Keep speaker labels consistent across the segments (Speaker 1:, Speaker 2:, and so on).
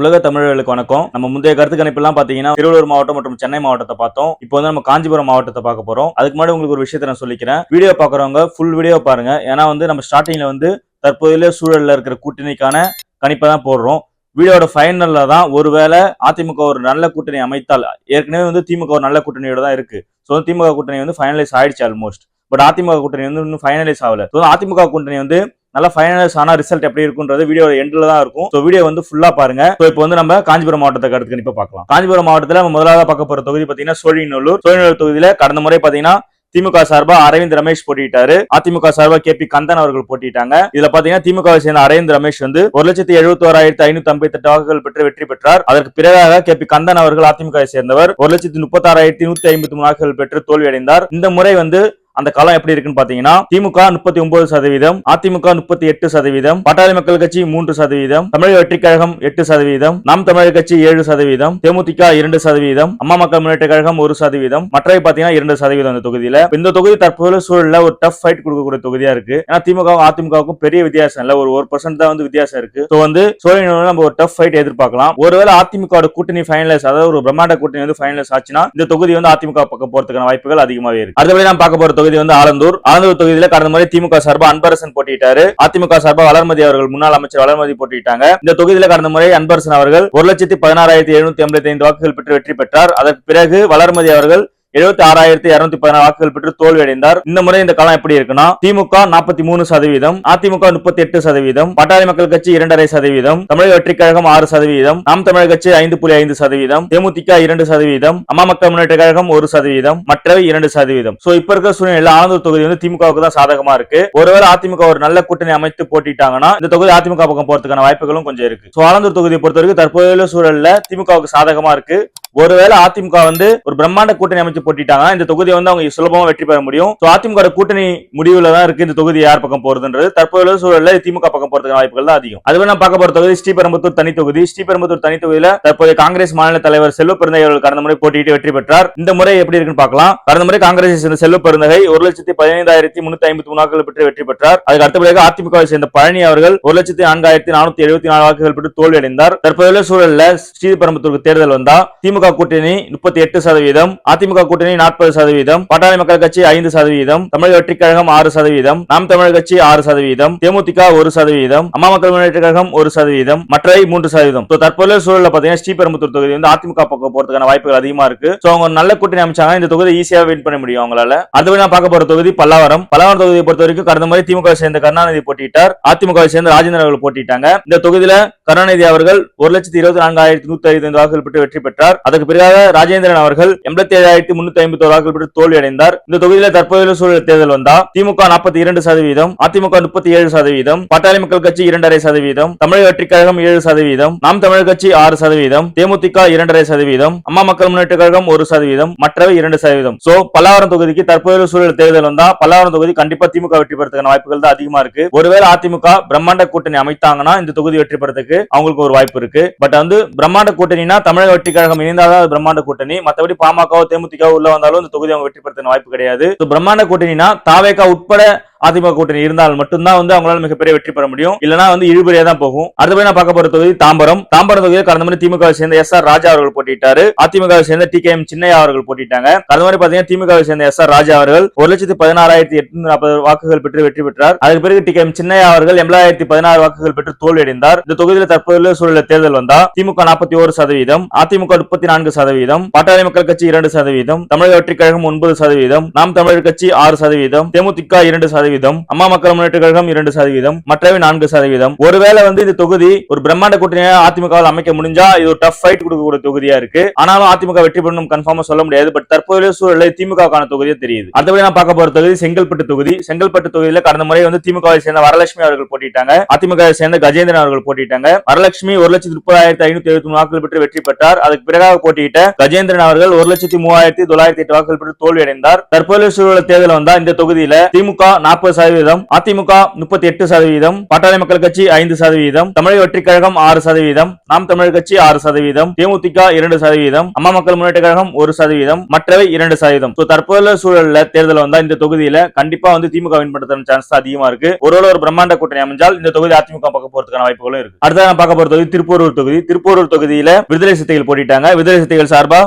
Speaker 1: உலக தமிழர்களுக்கு வணக்கம். நம்ம முந்தைய கருத்து கணிப்பெல்லாம் பாத்தீங்கன்னா திருவள்ளூர் மாவட்டம் மற்றும் சென்னை மாவட்டத்தை பார்த்தோம். இப்போ வந்து நம்ம காஞ்சிபுரம் மாவட்டத்தை பார்க்க போறோம். அதுக்கு முன்னாடி உங்களுக்கு ஒரு விஷயத்த நான் சொல்லிக்கிறேன். வீடியோ பாக்குறவங்க ஃபுல் வீடியோ பாருங்க. ஏன்னா வந்து நம்ம ஸ்டார்டிங்ல வந்து தற்போதைய சூழல்ல இருக்கிற கூட்டணிக்கான கணிப்பை தான் போடுறோம். வீடியோட ஃபைனல்ல தான் ஒருவேளை அதிமுக ஒரு நல்ல கூட்டணி அமைத்தால் ஏற்கனவே வந்து திமுக ஒரு நல்ல கூட்டணியோட தான் இருக்கு. ஸோ திமுக கூட்டணி வந்து ஃபைனலைஸ் ஆயிடுச்சு ஆல்மோஸ்ட் பட் அதிமுக கூட்டணி வந்து இன்னும் ஃபைனலைஸ் ஆகல. ஸோ அதிமுக கூட்டணி வந்து நல்லா ஃபைனலைஸ் ஆன ரிசல்ட் எப்படி இருக்குன்றது வீடியோ எண்டில் தான் இருக்கும். ஸோ வீடியோ வந்து ஃபுல்லா பாருங்க. ஸோ இப்போ வந்து நம்ம காஞ்சிபுரம் மாவட்டத்தை அடுத்து கணிப்பா பார்க்கலாம். காஞ்சிபுரம் மாவட்டத்தில் நம்ம முதலாவது பார்க்க போகிற தொகுதி பார்த்தீங்கன்னா சோழிநல்லூர். சோழிநல்லூர் தொகுதியில் கடந்த முறை பார்த்தீங்கன்னா திமுக சார்பா அரவிந்த் ரமேஷ் போட்டிட்டாரு அதிமுக சார்பா கே பி கந்தன் அவர்கள் போட்டிட்டாங்க இதுல பாத்தீங்கன்னா திமுக சேர்ந்த அரவிந்த் ரமேஷ் வந்து ஒரு லட்சத்தி எழுபத்தி ஓராயிரத்தி ஐநூத்தி ஐம்பத்தி எட்டு வாக்குகள் பெற்று வெற்றி பெற்றார். அதற்கு பிறகாக கே பி கந்தன் அவர்கள் அதிமுக சேர்ந்தவர். ஒரு லட்சத்தி முப்பத்தி ஆறாயிரத்தி நூத்தி ஐம்பத்தி மூணு வாக்குகள் பெற்று தோல்வியடைந்தார். இந்த முறை வந்து அந்த காலம் எப்படி இருக்குன்னு பாத்தீங்கன்னா திமுக முப்பத்தி ஒன்பது சதவீதம் அதிமுக முப்பத்தி எட்டு சதவீதம் பட்டாளி மக்கள் கட்சி மூன்று சதவீதம் தமிழக வெற்றிக் கழகம் எட்டு சதவீதம் நாம் தமிழர் கட்சி ஏழு சதவீதம் தேமுதிக இரண்டு சதவீதம் அம்மா மக்கள் முன்னேற்ற கழகம் ஒரு சதவீதம் மற்றவை பாத்தீங்கன்னா இரண்டு சதவீதம் இந்த தொகுதியில. இந்த தொகுதி தற்போது சூழல்ல ஒரு டஃப் ஃபைட் கொடுக்கக்கூடிய தொகுதியா இருக்கு. ஏன்னா திமுகவும் அதிமுகவுக்கும் பெரிய வித்தியாசம் இல்ல. ஒரு ஒரு பர்சன்ட் தான் வந்து வித்தியாசம் இருக்கு. ஸோ வந்து சோழனூர்ல நம்ம ஒரு டஃப் ஃபைட் எதிர்பார்க்கலாம். ஒருவேளை அதிமுக கூட்டணி ஃபைனலைஸ் அதாவது ஒரு பிரம்மாண்ட கூட்டணி வந்து ஃபைனலைஸ் ஆச்சுன்னா இந்த தொகுதி வந்து அதிமுக பக்கம் போறதுக்கான வாய்ப்புகள் அதிகமாகவே இருக்கு. அடுத்தபடி நான் பார்க்க போற தொகுதி வந்து ஆலந்தூர். ஆலந்தூர் தொகுதியில கடந்த முறை திமுக சார்பா அன்பரசன் போட்டியிட்டாரு. அதிமுக சார்பா வளர்மதி அவர்கள் முன்னாள் அமைச்சர் வளர்மதி போட்டியிட்டாங்க. இந்த தொகுதியில கடந்த முறை அன்பரசன் அவர்கள் ஒரு லட்சத்தி பதினாறாயிரத்தி எழுநூத்தி ஐம்பத்தி ஐந்து வாக்குகள் பெற்று வெற்றி பெற்றார். அதற்கு பிறகு வளர்மதி அவர்கள் எழுபத்தி ஆறாயிரத்தி இருநூத்தி பதினாறு வாக்குகள் பெற்று தோல்வியடைந்தார். இந்த முறை இந்த காலம் எப்படி இருக்குன்னா திமுக நாற்பத்தி மூணு சதவீதம் அதிமுக முப்பத்தி எட்டு சதவீதம் பட்டாளி மக்கள் கட்சி இரண்டரை சதவீதம் தமிழக வெற்றிக் கழகம் ஆறு சதவீதம் நாம் தமிழர் கட்சி ஐந்து புள்ளி ஐந்து சதவீதம் தேமுதிக இரண்டு சதவீதம் அம்மா மக்கள் முன்னேற்ற கழகம் ஒரு சதவீதம் மற்றவை இரண்டு சதவீதம். சோ இப்ப இருக்கிற சூழ்நிலையில ஆனந்தூர் தொகுதி வந்து திமுகவுக்கு தான் சாதகமா இருக்கு. ஒருவேளை அதிமுக ஒரு நல்ல கூட்டணி அமைத்து போட்டிட்டாங்கன்னா இந்த தொகுதி அதிமுக பக்கம் போறதுக்கான வாய்ப்புகளும் கொஞ்சம் இருக்கு. சோ ஆனந்தூர் தொகுதியை பொறுத்தவரைக்கும் தற்போதைய சூழல்ல திமுகவுக்கு சாதகமா இருக்கு. ஒருவேளை அதிமுக வந்து ஒரு பிரம்மாண்ட கூட்டணி அமைச்சு போட்டிட்டாங்க இந்த தொகுதியை வந்து அவங்க சுலபமா வெற்றி பெற முடியும். அதிமுக கூட்டணி முடிவுல தான் இருக்கு இந்த தொகுதி யார் பக்கம் போறதுன்றது. தற்போதைய சூழல்ல திமுக பக்கம் போறதுக்கு வாய்ப்புகள் தான் அதிகம். அதுவே நான் பார்க்க போற தொகுதி ஸ்ரீபெரும்புத்தூர் தனி தொகுதி. ஸ்ரீபெரும்புத்தூர் தனி தொகுதியில தற்போதைய காங்கிரஸ் மாநில தலைவர் செல்வ பெருந்தகை அவர்கள் கடந்த முறை போட்டியிட்டு வெற்றி பெற்றார். இந்த முறை எப்படி இருக்குன்னு பார்க்கலாம். கடந்த முறை காங்கிரஸ் சேர்ந்த செல்வ பெருந்தகை ஒரு லட்சத்தி பதினைந்தாயிரத்தி முன்னூத்தி ஐம்பத்தி மூணு வாக்குகள் பெற்று வெற்றி பெற்றார். அதுக்கு அடுத்தபடியாக அதிமுகவை சேர்ந்த பழனி அவர்கள் ஒரு லட்சத்தி நான்காயிரத்தி நானூத்தி எழுபத்தி நாலு வாக்குகள் பெற்று தோல்வியடைந்தார். தற்போதைய சூழல்ல ஸ்ரீபெரும்புத்தூருக்கு தேர்தல் வந்தா திமுக கூட்டணி முப்பத்தி எட்டு சதவீதம் அதிமுக கூட்டணி நாற்பது சதவீதம் பட்டாளி மக்கள் கட்சி ஐந்து சதவீதம் தமிழக வெற்றிக் கழகம் ஆறு சதவீதம் நாம் தமிழர் கட்சி ஆறு சதவீதம் தேமுதிக ஒரு சதவீதம் அம்மா மக்கள் முன்னேற்ற கழகம் ஒரு சதவீதம் மற்றவை மூன்று சதவீதம். தற்போதைய சூழல்ல பாத்தீங்கன்னா ஸ்ரீபெரும்புத்தூர் தொகுதி வந்து அதிமுக பக்கம் போறதுக்கான வாய்ப்புகள் அதிகமா இருக்கு. சோ அவங்க நல்ல கூட்டணி அமைச்சாங்க இந்த தொகுதி ஈஸியா வின் பண்ண முடியும் அவங்களால. அதுவே நான் பார்க்க போற தொகுதி பல்லாவரம். பல்லாவரம் தொகுதியை பொறுத்த வரைக்கும் கடந்த முறை திமுக சேர்ந்த கருணாநிதி போட்டிட்டார் அதிமுக சேர்ந்த ராஜேந்திர அவர்கள் போட்டிட்டாங்க இந்த தொகுதியில கருணாநிதி அவர்கள் ஒரு லட்சத்தி இருபத்தி நான்காயிரத்தி நூத்தி ஐந்து வாக்குகள் பெற்று வெற்றி பெற்றார். அதற்கு பிறகாக ராஜேந்திரன் அவர்கள் எண்பத்தி ஏழாயிரத்தி முன்னூத்தி ஐம்பத்தி ஒரு வாக்குகள் பெற்று தோல்வி அடைந்தார் இந்த தொகுதியில தற்போதைய சூழல் தேர்தல் வந்தா திமுக நாற்பத்தி இரண்டு சதவீதம் அதிமுக முப்பத்தி ஏழு சதவீதம் பட்டாளி மக்கள் கட்சி இரண்டரை சதவீதம் தமிழக வெற்றிக் கழகம் ஏழு சதவீதம் நாம் தமிழர் கட்சி ஆறு சதவீதம் தேமுதிக இரண்டரை சதவீதம் அம்மா மக்கள் முன்னேற்ற கழகம் ஒரு சதவீதம் மற்றவை இரண்டு சதவீதம். சோ பல்லாவரம் தொகுதிக்கு தற்போதைய சூழல் தேர்தல் வந்தா பல்லாவரம் தொகுதி கண்டிப்பா திமுக வெற்றி பெறதுக்கான வாய்ப்புகள் தான் அதிகமா இருக்கு. ஒருவேளை அதிமுக பிரம்மாண்ட கூட்டணி அமைத்தாங்கன்னா இந்த தொகுதி வெற்றி பெறதுக்கு அவங்களுக்கு ஒரு வாய்ப்பு இருக்கு. பட் வந்து பிரம்மாண்ட கூட்டணினா தமிழக வெற்றி கழகம் இணைந்தாதான் பிரம்மாண்ட கூட்டணி. மத்தபடி பாமகவோ தேமுதிகவோ உள்ள வந்தாலும் இந்த தொகுதி அவங்க வெற்றி பெறதுக்கான வாய்ப்பு கிடையாது. பிரம்மாண்ட கூட்டணினா தாவேகா உட்பட அதிமுக கூட்டணி இருந்தால் மட்டும்தான் வந்து அவங்களால மிகப்பெரிய வெற்றி பெற முடியும். இல்லனா வந்து இழுபறியா தான் போகும். அடுத்தபடி நான் பார்க்க போற தொகுதி தாம்பரம். தாம்பரம் தொகுதியில் கடந்த முறை திமுக சேர்ந்த எஸ் ஆர் ராஜா அவர்கள் போட்டிட்டாரு அதிமுக சேர்ந்த டி கே எம் சின்னையா அவர்கள் போட்டிட்டாங்க கடந்த முறை பாத்தீங்கன்னா திமுக சேர்ந்த எஸ் ஆர் ராஜா அவர்கள் ஒரு லட்சத்தி பதினாறாயிரத்தி எட்நூத்தி நாற்பது வாக்குகள் பெற்று வெற்றி பெற்றார். அதுக்கு பிறகு டி கே எம் சின்னையா அவர்கள் எண்பதாயிரத்தி பதினாறு வாக்குகள் பெற்று தோல்வியடைந்தார். இந்த தொகுதியில் தற்போது சூழலில் தேர்தல் வந்தா திமுக நாற்பத்தி ஒரு சதவீதம் அதிமுக முப்பத்தி நான்கு சதவீதம் பாட்டாளி மக்கள் கட்சி இரண்டு சதவீதம் தமிழக வெற்றி கழகம் ஒன்பது சதவீதம் நாம் தமிழர் கட்சி ஆறு சதவீதம் தேமுதிக இரண்டு சதவீதம் சதவீதம் அம்மா மக்கள் முன்னேற்ற கழகம் இரண்டு சதவீதம் மற்றவை நான்கு சதவீதம். ஒருவேளை வந்து இந்த தொகுதி ஒரு பிரம்மாண்ட கூட்டணியாக அதிமுகவால் அமைக்க முடிஞ்சா இது ஒரு டஃப் ஃபைட் கொடுக்கக்கூடிய தொகுதியா இருக்கு. ஆனாலும் அதிமுக வெற்றி பெறணும் கன்ஃபார்மா சொல்ல முடியாது பட் தற்போதைய சூழலை திமுகவுக்கான தொகுதியே தெரியுது. அடுத்தபடி நான் பார்க்க போற தொகுதி செங்கல்பட்டு தொகுதி. செங்கல்பட்டு தொகுதியில கடந்த முறை வந்து திமுகவை சேர்ந்த வரலட்சுமி அவர்கள் போட்டிட்டாங்க அதிமுக சேர்ந்த கஜேந்திரன் அவர்கள் போட்டிட்டாங்க வரலட்சுமி ஒரு லட்சத்தி முப்பதாயிரத்தி ஐநூத்தி எழுபத்தி மூணு வாக்குகள் பெற்று வெற்றி பெற்றார். அதுக்கு பிறகாக போட்டியிட்ட கஜேந்திரன் அவர்கள் ஒரு லட்சத்தி மூவாயிரத்தி தொள்ளாயிரத்தி எட்டு வாக்குகள் பெற்று தோல்வி அடைந்தார் தற்போதைய சூழல் தேர்தல் வந்தா இந்த தொகுதியில திமுக நாற்பது சதவீதம் அதிமுக முப்பத்தி எட்டு சதவீதம் பாட்டாளி மக்கள் கட்சி ஐந்து சதவீதம் தமிழக வெற்றிக் கழகம் ஆறு சதவீதம் நாம் தமிழர் கட்சி ஆறு சதவீதம் தேமுதிக இரண்டு சதவீதம் அம்மா மக்கள் முன்னேற்ற கழகம் ஒரு சதவீதம் மற்றவை இரண்டு சதவீதம். தற்போதுள்ள சூழல்ல தேர்தல் வந்தா இந்த தொகுதியில கண்டிப்பா வந்து திமுக வின் பண்றதுக்கான சான்ஸ் அதிகமா இருக்கு. ஒருவேளை ஒரு பிரம்மாண்ட கூட்டணி அமைஞ்சால் இந்த தொகுதி அதிமுக பக்கம் போறதுக்கான வாய்ப்புகளும் இருக்கு. அடுத்தது நான் பார்க்க போற தொகுதி திருப்பூரூர் தொகுதி. திருப்பூரூர் தொகுதியில விடுதலை சிறுத்தைகள் போட்டிட்டாங்க. விடுதலை சிறுத்தைகள் சார்பா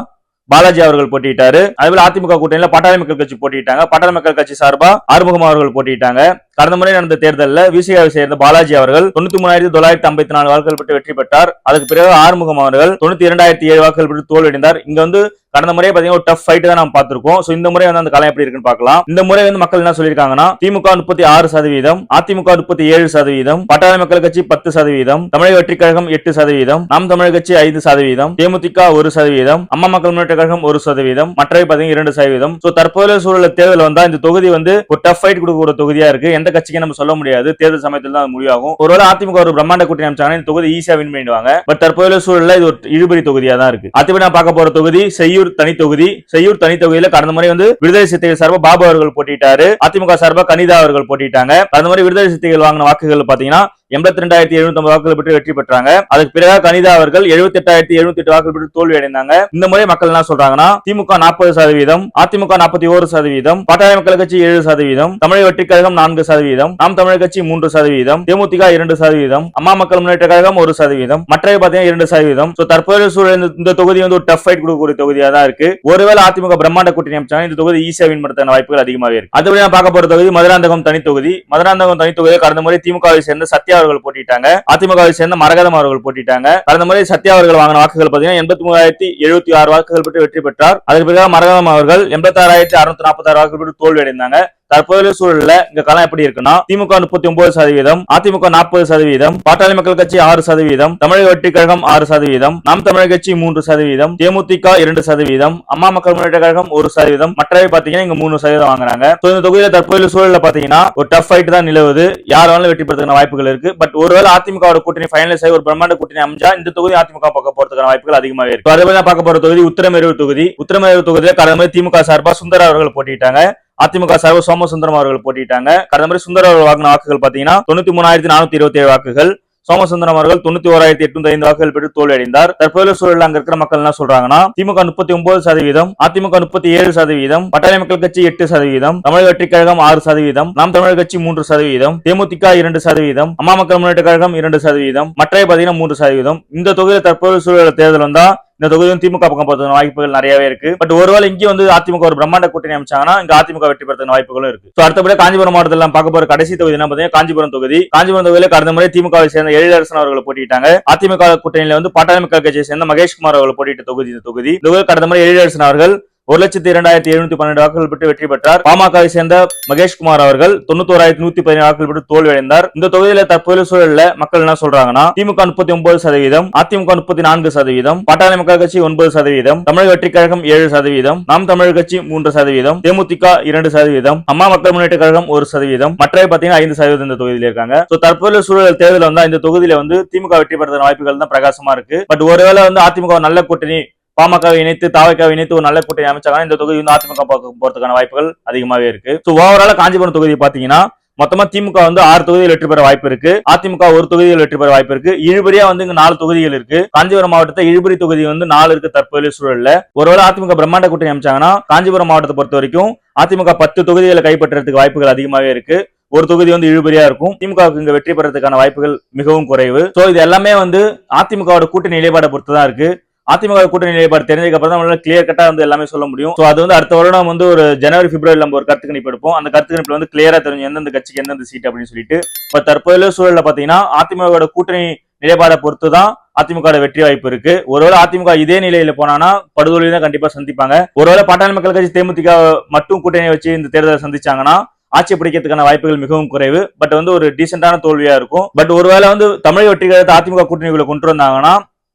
Speaker 1: பாலாஜி அவர்கள் போட்டியிட்டாரு. அதேபோல அதிமுக கூட்டணியில பட்டாளி மக்கள் கட்சி போட்டிட்டாங்க பட்டாளி மக்கள் கட்சி சார்பா ஆறுமுகம் அவர்கள் போட்டிட்டாங்க கடந்த முறை நடந்த தேர்தலில் விசிகாவை சேர்ந்த பாலாஜி அவர்கள் தொண்ணூத்தி மூணாயிரத்தி தொள்ளாயிரத்தி ஐம்பத்தி நாலு வாக்குகள் பெற்று வெற்றி பெற்றார். அதுக்கு பிறகு ஆறுமுகம் அவர்கள் தொண்ணூத்தி இரண்டாயிரத்தி ஏழு வாக்குகள் பெற்று தோல்வியடைந்தார் இங்க வந்து கடந்த முறை பாத்தீங்கன்னா ஒரு டஃப் ஃபைட் தான் நம்ம பார்த்திருக்கோம். சோ இந்த முறை வந்து அந்த காலம் எப்படி இருக்குன்னு பார்க்கலாம். இந்த முறை வந்து மக்கள் என்ன சொல்லியிருக்காங்கன்னா திமுக முப்பத்தி ஆறு சதவீதம் அதிமுக முப்பத்தி ஏழு சதவீதம் பட்டாள மக்கள் கட்சி பத்து சதவீதம் தமிழக வெற்றி கழகம் எட்டு சதவீதம் நாம் தமிழர் கட்சி ஐந்து சதவீதம் தேமுதிக ஒரு சதவீதம் அம்மா மக்கள் முன்னேற்ற கழகம் ஒரு சதவீதம் மற்றவை பாத்தீங்கன்னா இரண்டு சதவீதம். சோ தற்போதைய சூழல தேர்தல் வந்தா இந்த தொகுதி வந்து ஒரு டஃப் ஃபைட் கொடுக்க ஒரு தொகுதியா இருக்கு. எந்த கட்சிக்கு நம்ம சொல்ல முடியாது. தேர்தல் சமயத்தில் தான் முடிவாகும். ஒருவேளை அதிமுக ஒரு பிரம்மாண்ட கூட்டணி அமைச்சாங்கன்னா இந்த தொகுதி ஈஸியா வின் பண்ணிடுவாங்க. பட் தற்போதைய சூழல்ல இது ஒரு இழுபறி தொகுதியா தான் இருக்கு. அதுவே நான் பார்க்க போற தொகுதி செய்யூர் தனி தொகுதி. செய்யூர் தனி தொகுதியில கடந்த முறை வந்து விடுதலை சிறுத்தைகள் சார்பா பாபு அவர்கள் போட்டிட்டாரு அதிமுக சார்பா கனிதா அவர்கள் போட்டிட்டாங்க கடந்த முறை விடுதலை சிறுத்தைகள் வாங்கின வாக்குகள் பாத்தீங்கன்னா எண்பத்தி ரெண்டாயிரத்தி எழுநூத்தி வாக்குகள் பெற்று வெற்றி பெற்றாங்க. அதுக்கு பிறகு கனிதா அவர்கள் எழுபத்தி எட்டாயிரத்தி எழுநூத்தி எட்டு வாக்குகள் பெற்று தோல்வி அடைந்தாங்க இந்த முறை மக்கள் என்ன சொல்றாங்கன்னா திமுக நாற்பது சதவீதம் அதிமுக நாற்பத்தி ஒரு சதவீதம் பாட்டாளி மக்கள் கட்சி ஏழு சதவீதம் தமிழக வெற்றி கழகம் நான்கு சதவீதம் நாம் தமிழர் கட்சி மூன்று சதவீதம் தேமுதிக இரண்டு சதவீதம் அம்மா மக்கள் முன்னேற்ற கழகம் ஒரு சதவீதம் மற்றவை பாத்தீங்கன்னா இரண்டு சதவீதம். சோ தற்போதைய சூழல் இந்த- தொகுதி வந்து ஒரு டஃப் ஃபைட் கொடுக்கக்கூடிய தொகுதியா தான் இருக்கு. ஒருவேளை அதிமுக பிரம்மாண்ட கூட்டணி அமைச்சாங்க இந்த தொகுதி ஈஸியா வின் பண்றதுக்கான வாய்ப்புகள் அதிகமாவே இருக்கு. அதுபடி நான் பார்க்க போற தொகுதி மதுராந்தகம் தனி தொகுதி. மதுராந்தகம் தனி தொகுதியை கடந்த முறை திமுகவை சேர்ந்த சத்யா அவர்கள் போட்டிட்டாங்க அதிமுகவை சேர்ந்த மரகதம் அவர்கள் போட்டிட்டாங்க கடந்த முறை சத்யா அவர்கள் வாங்கின வாக்குகள் பாத்தீங்கன்னா எண்பத்தி மூவாயிரத்தி எழுபத்தி ஆறு வாக்குகள் பெற்று வெற்றி பெற்றார். அதற்கு பிறகு மரகதம் அவர்கள் எண்பத்தி ஆறாயிரத்தி அறுநூத்தி நாற்பத்தி ஆறு வாக்குகள் பெற்று தோல்வி அடைந்தாங்க தற்போதைய சூழல்ல இங்க களம் எப்படி இருக்குன்னா திமுக முப்பத்தி ஒன்பது சதவீதம் அதிமுக நாற்பது சதவீதம் பாட்டாளி மக்கள் கட்சி ஆறு சதவீதம் தமிழக வெற்றி கழகம் ஆறு சதவீதம் நாம் தமிழர் கட்சி மூன்று சதவீதம் தேமுதிக இரண்டு சதவீதம் அம்மா மக்கள் முன்னேற்ற கழகம் ஒரு சதவீதம் மற்றவை பாத்தீங்கன்னா இங்க மூணு சதவீதம் வாங்குறாங்க. இந்த தொகுதியில தற்போதைய சூழல்ல பாத்தீங்கன்னா ஒரு டஃப் ஃபைட் தான் நிலவுது. யார் வேணாலும் வெற்றி பெறதுக்கான வாய்ப்புகள் இருக்கு. பட் ஒருவேளை அதிமுக கூட்டணி ஃபைனலைஸ் ஆகி ஒரு பிரம்மாண்ட கூட்டணி அமைஞ்சா இந்த தொகுதி அதிமுக பக்கம் போறதுக்கான வாய்ப்புகள் அதிகமாக இருக்கு. அதே மாதிரி பார்க்க போற தொகுதி உத்தரமேரூர் தொகுதி. உத்தரமேரூர் தொகுதியில கடந்த திமுக சார்பா சுந்தர் அவர்கள் போட்டிட்டாங்க அதிமுக சர்வ சோமசுந்தரம் அவர்கள் போட்டிட்டாங்க கடந்த முறை சுந்தர் அவர்கள் வாங்கின வாக்குகள் பாத்தீங்கன்னா தொண்ணூத்தி மூணாயிரத்தி நானூத்தி இருபத்தி ஏழு வாக்குகள். சோமசுந்தரம் அவர்கள் தொண்ணூத்தி ஓராயிரத்தி எட்நூத்தி ஐந்து வாக்குகள் பெற்று தோல்வியடைந்தார். தற்போதைய சூழல் அங்க இருக்கிற மக்கள் என்ன சொல்றாங்கன்னா திமுக முப்பத்தி ஒன்பது சதவீதம் அதிமுக முப்பத்தி ஏழு சதவீதம் பட்டாளி மக்கள் கட்சி எட்டு சதவீதம் தமிழக வெற்றி கழகம் ஆறு சதவீதம் நாம் தமிழர் கட்சி மூன்று சதவீதம் தேமுதிக இரண்டு சதவீதம் அம்மா மக்கள் முன்னேற்ற கழகம் இரண்டு சதவீதம் மற்றவை பாத்தீங்கன்னா மூன்று சதவீதம். இந்த தொகுதியில் தற்போதைய சூழல் தேர்தல் வந்தா இந்த தொகுதி வந்து திமுக பக்கம் போறதுக்கான வாய்ப்புகள் நிறையவே இருக்கு. பட் ஒருவேளை இங்கே வந்து அதிமுக ஒரு பிரம்மாண்ட கூட்டணி அமைச்சாங்கன்னா இங்க அதிமுக வெற்றி பெறதுக்கு வாய்ப்புகளும் இருக்கு. So, அடுத்தபடி காஞ்சிபுரம் மாவட்டத்தில் நம்ம பார்க்க போற கடைசி தொகுதி என்ன பார்த்தீங்கன்னா காஞ்சிபுரம் தொகுதி. காஞ்சிபுரம் தொகுதியில் கடந்த முறை திமுகவை சேர்ந்த எழிலரசன் அவர்கள் போட்டிட்டாங்க அதிமுக கூட்டணியில வந்து பாட்டாளி மக்கள் கட்சியை சேர்ந்த மகேஷ்குமார் அவர்கள் போட்டியிட்ட தொகுதி இந்த தொகுதி. இந்த தொகுதியில் கடந்த முறை எழிலரசன் அவர்கள் ஒரு லட்சத்தி இரண்டாயிரத்தி எழுநூத்தி பன்னெண்டு வாக்குகள் பெற்று வெற்றி பெற்றார். பாமகவை சேர்ந்த மகேஷ்குமார் அவர்கள் தொண்ணூத்தோராயிரத்தி நூத்தி பதினேழு வாக்குகள் பெற்று தோல்வி அடைந்தார் இந்த தொகுதியில தற்போதைய சூழல்ல மக்கள் என்ன சொல்றாங்கன்னா திமுக முப்பத்தி ஒன்பது சதவீதம் அதிமுக முப்பத்தி நான்கு சதவீதம் பாட்டாளி மக்கள் கட்சி ஒன்பது சதவீதம் தமிழக வெற்றிக் கழகம் ஏழு சதவீதம் நாம் தமிழர் கட்சி மூன்று சதவீதம் தேமுதிக இரண்டு சதவீதம் அம்மா மக்கள் முன்னேற்ற கழகம் ஒரு சதவீதம் மற்றவை பாத்தீங்கன்னா ஐந்து சதவீதம் இந்த தொகுதியில் இருக்காங்க. சோ தற்போதைய சூழல் தேர்தல் வந்தா இந்த தொகுதியில வந்து திமுக வெற்றி பெறதுக்கான வாய்ப்புகள் தான் பிரகாசமா இருக்கு. பட் ஒருவேளை வந்து அதிமுக நல்ல கூட்டணி பாமகவை இணைத்து தாவக்காவை இணைத்து ஒரு நல்ல கூட்டணி அமைச்சாங்கன்னா இந்த தொகுதி வந்து அதிமுக பக்கம் போறதுக்கான வாய்ப்புகள் அதிகமாவே இருக்கு. ஸோ ஓவரால காஞ்சிபுரம் தொகுதி பாத்தீங்கன்னா மொத்தமா திமுக வந்து ஆறு தொகுதியில் வெற்றி பெற வாய்ப்பு இருக்கு. அதிமுக ஒரு தொகுதியில் வெற்றி பெற வாய்ப்பு இருக்கு. இழுபறியா வந்து இங்க நாலு தொகுதிகள் இருக்கு. காஞ்சிபுரம் மாவட்டத்தை இழுபறி தொகுதி வந்து நாலு இருக்கு தற்போதைய சூழல்ல. ஒருவேளை அதிமுக பிரம்மாண்ட கூட்டணி அமைச்சாங்கன்னா காஞ்சிபுரம் மாவட்டத்தை பொறுத்த வரைக்கும் அதிமுக பத்து தொகுதிகளை கைப்பற்றுறதுக்கு வாய்ப்புகள் அதிகமாவே இருக்கு. ஒரு தொகுதி வந்து இழுபறியா இருக்கும். திமுகவுக்கு இங்க வெற்றி பெறதுக்கான வாய்ப்புகள் மிகவும் குறைவு. சோ இது எல்லாமே வந்து அதிமுகவோட கூட்டணி நிலைப்பாடை பொறுத்து தான் இருக்கு. அதிமுக கூட்டணி நிலைப்பாடு தெரிஞ்சதுக்கு அப்புறம் தான் கிளியர் கட்டா வந்து எல்லாமே சொல்ல முடியும். ஸோ அது வந்து அடுத்த வருடம் வந்து ஒரு ஜனவரி பிப்ரவரி நம்ம ஒரு கருத்து கணிப்பு எடுப்போம். அந்த கருத்து கணிப்புல வந்து கிளியரா தெரிஞ்சு எந்தெந்த கட்சிக்கு எந்தெந்த சீட் அப்படின்னு சொல்லிட்டு இப்போ தற்போதைய சூழல்ல பாத்தீங்கன்னா அதிமுகவோட கூட்டணி நிலைப்பாடை பொறுத்து தான் அதிமுக வெற்றி வாய்ப்பு இருக்கு. ஒருவேளை அதிமுக இதே நிலையில போனானா படுதோல்வி தான் கண்டிப்பா சந்திப்பாங்க. ஒருவேளை பாட்டாளி மக்கள் கட்சி தேமுதிக மட்டும் கூட்டணி வச்சு இந்த தேர்தலை சந்திச்சாங்கன்னா ஆட்சி பிடிக்கிறதுக்கான வாய்ப்புகள் மிகவும் குறைவு. பட் வந்து ஒரு டீசென்டான தோல்வியா இருக்கும். பட் ஒருவேளை வந்து தமிழக வெற்றி அதிமுக கூட்டணிக்குள்ள கொண்டு வந்தாங்கன்னா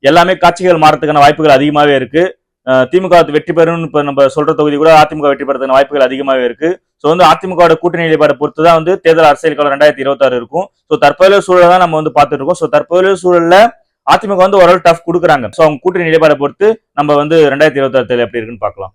Speaker 1: எல்லாமே காட்சிகள் மாறதுக்கான வாய்ப்புகள் அதிகமாகவே இருக்கு. திமுக வெற்றி பெறும் இப்போ நம்ம சொல்ற தொகுதி கூட அதிமுக வெற்றி பெறதுக்கான வாய்ப்புகள் அதிகமாகவே இருக்கு. ஸோ வந்து அதிமுகவோட கூட்டணி நிலைப்பாடு பொறுத்து தான் வந்து தேர்தல் அரசியல் காலம் ரெண்டாயிரத்தி இருபத்தாறு இருக்கும். ஸோ தற்போதைய சூழலை தான் நம்ம வந்து பார்த்துட்டு இருக்கோம் ஸோ தற்போதைய சூழல்ல அதிமுக வந்து ஓரளவு டஃப் கொடுக்குறாங்க. ஸோ அவங்க கூட்டணி நிலைப்பாடை பொறுத்து நம்ம வந்து ரெண்டாயிரத்தி இருபத்தாறு எப்படி இருக்குன்னு பார்க்கலாம்.